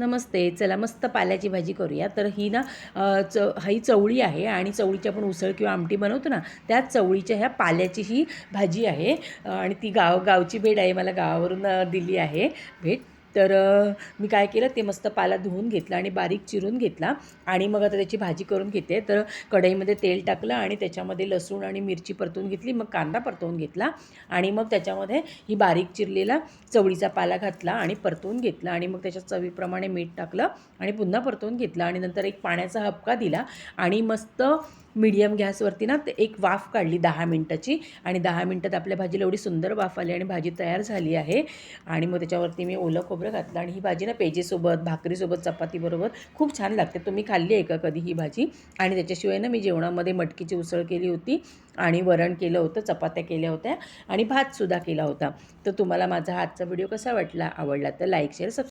नमस्ते चला मस्त पाल्याची भाजी करूया. तर ही ना च ही चवळी आहे आणि चवळीची आपण उसळ किंवा आमटी बनवतो ना त्या चवळीच्या ह्या पाल्याची ही भाजी आहे. आणि ती गाव गावची भेट आहे मला गावावरून दिली आहे भेट. तर मी काय केलं ते मस्त पाला धुवून घेतला आणि बारीक चिरून घेतला आणि मग आता त्याची भाजी करून घेते. तर कढईमध्ये तेल टाकलं आणि त्याच्यामध्ये लसूण आणि मिरची परतून घेतली मग कांदा परतवून घेतला आणि मग त्याच्यामध्ये ही बारीक चिरलेला चवळीचा पाला घातला आणि परतवून घेतला आणि मग त्याच्या चवीप्रमाणे मीठ टाकलं आणि पुन्हा परतवून घेतला आणि नंतर एक पाण्याचा हपका दिला आणि मस्त मीडियम गॅसवरती ना ते एक वाफ काढली दहा मिनटाची. आणि दहा मिनटात आपल्या भाजीला एवढी सुंदर वाफ आली आणि भाजी तयार झाली आहे. आणि मग त्याच्यावरती मी ओलं खोबरं घातलं आणि ही भाजी ना पेजेसोबत भाकरीसोबत चपातीबरोबर खूप छान लागते. तुम्ही खाल्ली आहे का कधी ही भाजी? आणि त्याच्याशिवाय ना मी जेवणामध्ये मटकीची उसळ केली होती आणि वरण केलं होतं चपात्या केल्या होत्या आणि भातसुद्धा केला होता. तर तुम्हाला माझा आजचा व्हिडिओ कसा वाटला आवडला तर लाईक शेअर सबस्क्राईब